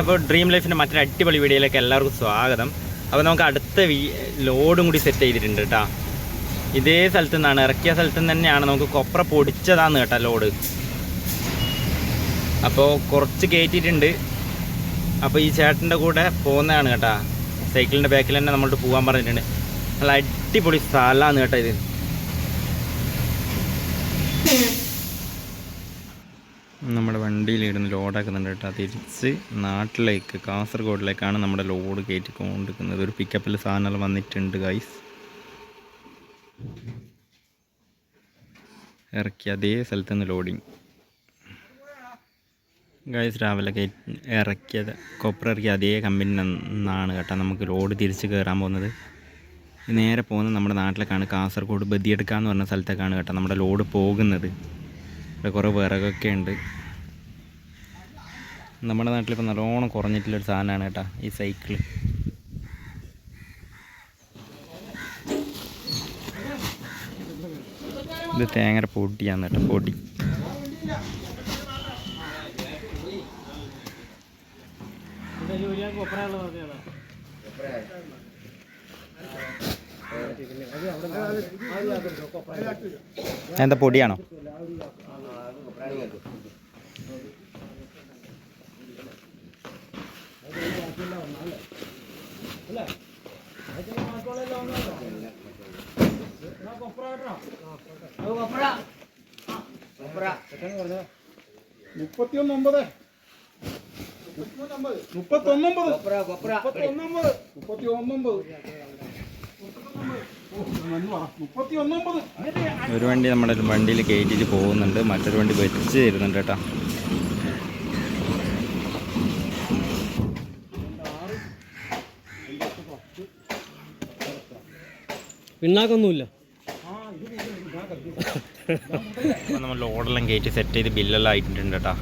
അപ്പോൾ ഡ്രീം ലൈഫിന്റെ മറ്റൊരു അടിപൊളി വീഡിയോയിലേക്ക് എല്ലാവർക്കും സ്വാഗതം. അപ്പോൾ നമുക്ക് അടുത്ത വീ ലോഡും കൂടി സെറ്റ് ചെയ്തിട്ടുണ്ട് കേട്ടോ ഇതേ സ്ഥലത്തു നിന്നാണ് ഇറക്കിയ സ്ഥലത്തു നിന്ന് തന്നെയാണ് നമുക്ക് കൊപ്ര പൊടിച്ചതാന്ന് കേട്ടോ ലോഡ്. അപ്പോൾ കുറച്ച് കയറ്റിയിട്ടുണ്ട് അപ്പോൾ ഈ ചേട്ടന്റെ കൂടെ പോകുന്നതാണ് കേട്ടോ. സൈക്കിളിന്റെ ബാക്കിൽ തന്നെ നമ്മളോട് പോകാൻ പറഞ്ഞിട്ടുണ്ട്. നല്ല അടിപൊളി സ്ഥലമാണ് കേട്ടോ ഇത്. നമ്മുടെ വണ്ടിയിൽ ഇടുന്ന ലോഡാക്കുന്നുണ്ട് കേട്ടോ. തിരിച്ച് നാട്ടിലേക്ക് കാസർഗോഡിലേക്കാണ് നമ്മുടെ ലോഡ് കയറ്റി കൊണ്ടിരിക്കുന്നത് ഒരു പിക്കപ്പിൽ സാധനങ്ങൾ വന്നിട്ടുണ്ട് ഗൈസ് ഇറക്കി അതേ സ്ഥലത്ത് നിന്ന് ലോഡിങ് ഗൈസ് രാവിലെ കയറ്റി ഇറക്കിയത് കൊപ്ര ഇറക്കിയ അതേ കമ്പനി നിന്നാണ് കേട്ടോ നമുക്ക് ലോഡ് തിരിച്ച് കയറാൻ പോകുന്നത്. നേരെ പോകുന്നത് നമ്മുടെ നാട്ടിലേക്കാണ്. കാസർഗോഡ് ബദിയെടുക്കുക എന്ന് പറഞ്ഞ സ്ഥലത്തേക്കാണ് കേട്ടോ നമ്മുടെ ലോഡ് പോകുന്നത്. ഇവിടെ കുറേ വിറകൊക്കെ ഉണ്ട്. നമ്മുടെ നാട്ടിലിപ്പോൾ നല്ലോണം കുറഞ്ഞിട്ടുള്ളൊരു സാധനമാണ് കേട്ടോ ഈ സൈക്കിൾ. ഇത് തേങ്ങര പൊടിയാന്ന് കേട്ടോ പൊടി. എന്താ പൊടിയാണോ? മുപ്പത്തിയൊന്ന് ഒമ്പത് മുപ്പത്തൊന്നൊമ്പത്. മുപ്പത്തൊന്നൊമ്പത് ഒരു വണ്ടി നമ്മുടെ വണ്ടിയിൽ കയറ്റിയിട്ട് പോകുന്നുണ്ട്. മറ്റൊരു വണ്ടി വെച്ച് തരുന്നുണ്ട് കേട്ടോ. പിണ്ണാക്കൊന്നുമില്ല നമ്മൾ ലോഡെല്ലാം കയറ്റി സെറ്റ് ചെയ്ത് ബില്ലെല്ലാം ആയിട്ടുണ്ട് കേട്ടോ.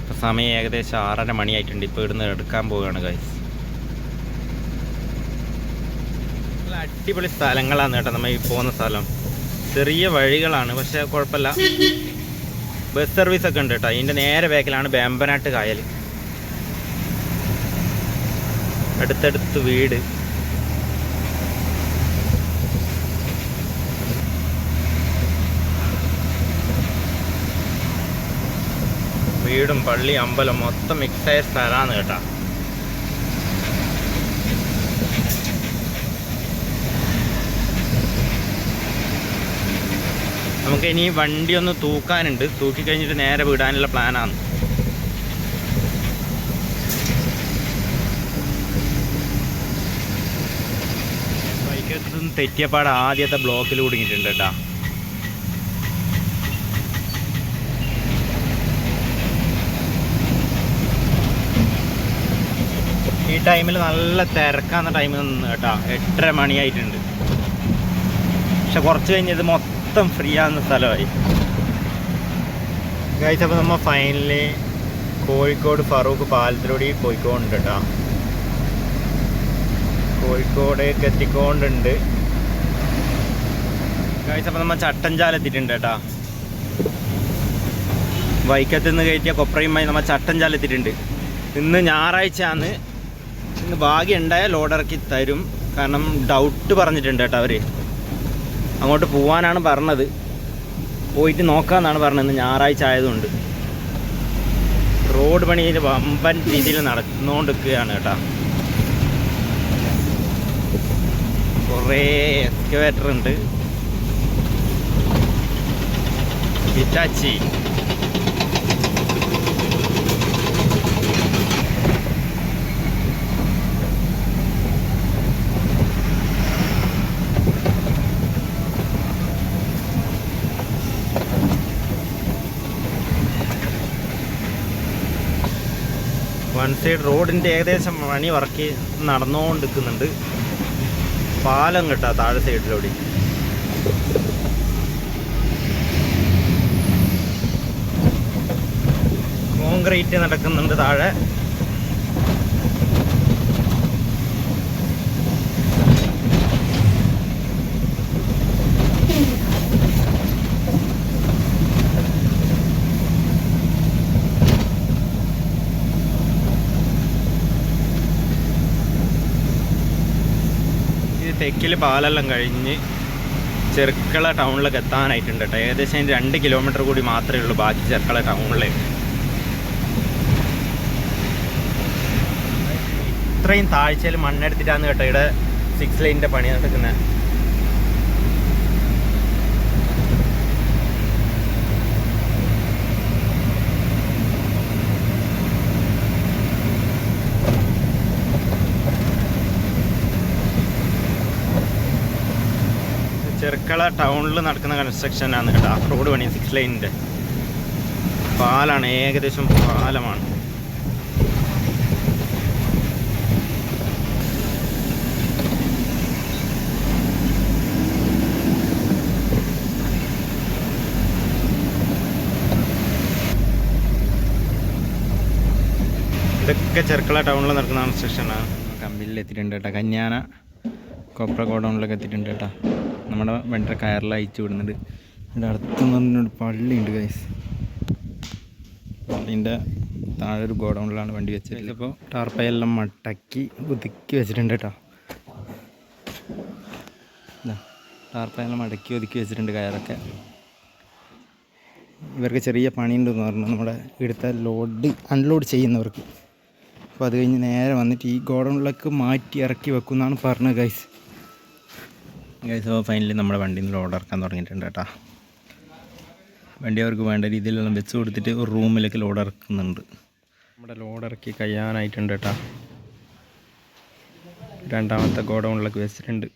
ഇപ്പോൾ സമയം ഏകദേശം ആറര മണിയായിട്ടുണ്ട്. ഇപ്പോൾ ഇവിടുന്ന് എടുക്കാൻ പോവുകയാണ് ഗൈസ് നല്ല അടിപൊളി സ്ഥലങ്ങളാണ് കേട്ടോ നമ്മൾ ഈ പോകുന്ന സ്ഥലം. ചെറിയ വഴികളാണ് പക്ഷേ കുഴപ്പമില്ല. ബസ് സർവീസ് ഒക്കെ ഉണ്ട് കേട്ടോ. ഇതിന്റെ നേരെ ബാക്കിലാണ് വേമ്പനാട്ട് കായൽ. അടുത്തടുത്ത് വീട്. വീടും പള്ളി അമ്പലം മൊത്തം മിക്സായ സ്ഥലമാണ് കേട്ടോ. നമുക്ക് ഇനി വണ്ടി ഒന്ന് തൂക്കാനുണ്ട്. തൂക്കി കഴിഞ്ഞിട്ട് നേരെ വിടാനുള്ള പ്ലാനാണ് ബൈക്കത്തുനിന്ന് തെറ്റിയപ്പാട് ആദ്യത്തെ ബ്ലോക്കിൽ കുടുങ്ങിയിട്ടുണ്ട് കേട്ടോ. ഈ ടൈമിൽ നല്ല തിരക്കാന്ന ടൈമിൽ നിന്ന് കേട്ടോ. എട്ടര മണിയായിട്ടുണ്ട്. പക്ഷെ കുറച്ച് കഴിഞ്ഞ് ഇത് മൊത്തം ഫ്രീ ആകുന്ന സ്ഥലമായി. കഴിച്ചപ്പോൾ നമ്മൾ ഫൈനലി കോഴിക്കോട് ഫറൂഖ് പാലത്തിലൂടെ പോയിക്കോണ്ട് കേട്ടോ. കോഴിക്കോടേക്ക് എത്തിക്കൊണ്ടുണ്ട്. കഴിച്ചപ്പോൾ നമ്മൾ ചട്ടഞ്ചാല എത്തിയിട്ടുണ്ട് കേട്ടോ. വൈക്കത്ത് നിന്ന് കയറ്റിയ കൊപ്രയുമായി നമ്മൾ ചട്ടഞ്ചാല എത്തിയിട്ടുണ്ട്. ഇന്ന് ഞായറാഴ്ചയാണ്. ഭാഗ്യം ഉണ്ടായാൽ ലോഡിറക്കി തരും. കാരണം ഡൗട്ട് പറഞ്ഞിട്ടുണ്ട് കേട്ടോ അവർ അങ്ങോട്ട് പോവാനാണ് പറഞ്ഞത്. പോയിട്ട് നോക്കാമെന്നാണ് പറഞ്ഞത്. ഞായറാഴ്ച ആയതുകൊണ്ട്. റോഡ് പണി ഇതിന് വമ്പൻ രീതിയിൽ നടന്നുകൊണ്ടിരിക്കുകയാണ് കേട്ടോ. കുറേ എക്സ്കവേറ്റർ ഉണ്ട്. ഹിറ്റാച്ചി. സൈഡ് റോഡിന്റെ ഏകദേശം പണി വർക്ക് നടന്നുകൊണ്ടിരിക്കുന്നുണ്ട്. പാലം കിട്ടാ താഴെ സൈഡിലൂടെ. കോൺക്രീറ്റ് നടക്കുന്നുണ്ട് താഴെ. തെക്കിൽ പാലെല്ലാം കഴിഞ്ഞ് ചെറുക്കള ടൗണിലേക്ക് എത്താനായിട്ടുണ്ട് കേട്ടോ ഏകദേശം രണ്ട് കിലോമീറ്റർ കൂടി മാത്രമേ ഉള്ളൂ ബാക്കി ചെർക്കള ടൗണിലേക്ക് ഇത്രയും താഴ്ചയിൽ മണ്ണെടുത്തിട്ടാണ് കേട്ടോ ഇവിടെ സിക്സ് ലൈനിന്റെ പണി നടക്കുന്നത്. ചെർക്കള ടൗണിൽ നടക്കുന്ന കൺസ്ട്രക്ഷനാണ് കേട്ടോ. റോഡ് പണി സിക്സ് ലൈനിന്റെ പാലാണ് ഏകദേശം പാലമാണ്. ഇതൊക്കെ ചെറുക്കള ടൗണിൽ നടക്കുന്ന കൺസ്ട്രക്ഷനാണ് കമ്പിയിൽ എത്തിയിട്ടുണ്ട് കേട്ടോ. കന്യാന കൊപ്ര ഗോഡൗണിലൊക്കെ എത്തിയിട്ടുണ്ട് കേട്ടോ. നമ്മുടെ വെണ്ടർ കയറിൽ അയച്ചു വിടുന്നുണ്ട്. ഇവിടെ അടുത്തെന്ന് പറഞ്ഞൊരു പള്ളിയുണ്ട് ഗൈസ് പള്ളീന്റെ താഴെ ഒരു ഗോഡൗണിലാണ് വണ്ടി വെച്ചത് ഇപ്പോൾ ടാർപ്പയെല്ലാം മടക്കി ഒതുക്കി വെച്ചിട്ടുണ്ട് കേട്ടോ ടാർപ്പയെല്ലാം മടക്കി ഒതുക്കി വെച്ചിട്ടുണ്ട് കയറൊക്കെ. ഇവർക്ക് ചെറിയ പണിയുണ്ടെന്ന് പറഞ്ഞു. നമ്മുടെ ഇവിടുത്തെ ലോഡ് അൺലോഡ് ചെയ്യുന്നവർക്ക്. അപ്പോൾ അത് കഴിഞ്ഞ് നേരെ വന്നിട്ട് ഈ ഗോഡൗണിലേക്ക് മാറ്റി ഇറക്കി വെക്കുമെന്നാണ് പറഞ്ഞത് ഗൈസ് ഗൈസ് അപ്പോൾ ഫൈനലി നമ്മുടെ വണ്ടിയിൽ നിന്ന് ലോഡ് ഇറക്കാൻ തുടങ്ങിയിട്ടുണ്ട് കേട്ടോ. വണ്ടി അവർക്ക് വേണ്ട രീതിയിലെല്ലാം വെച്ച് കൊടുത്തിട്ട് ഒരു റൂമിലേക്ക് ലോഡ് ഇറക്കുന്നുണ്ട്. നമ്മുടെ ലോഡ് ഇറക്കി കഴിയാനായിട്ടുണ്ട് കേട്ടോ. രണ്ടാമത്തെ ഗോഡൗണിലേക്ക് വെച്ചിട്ടുണ്ട്.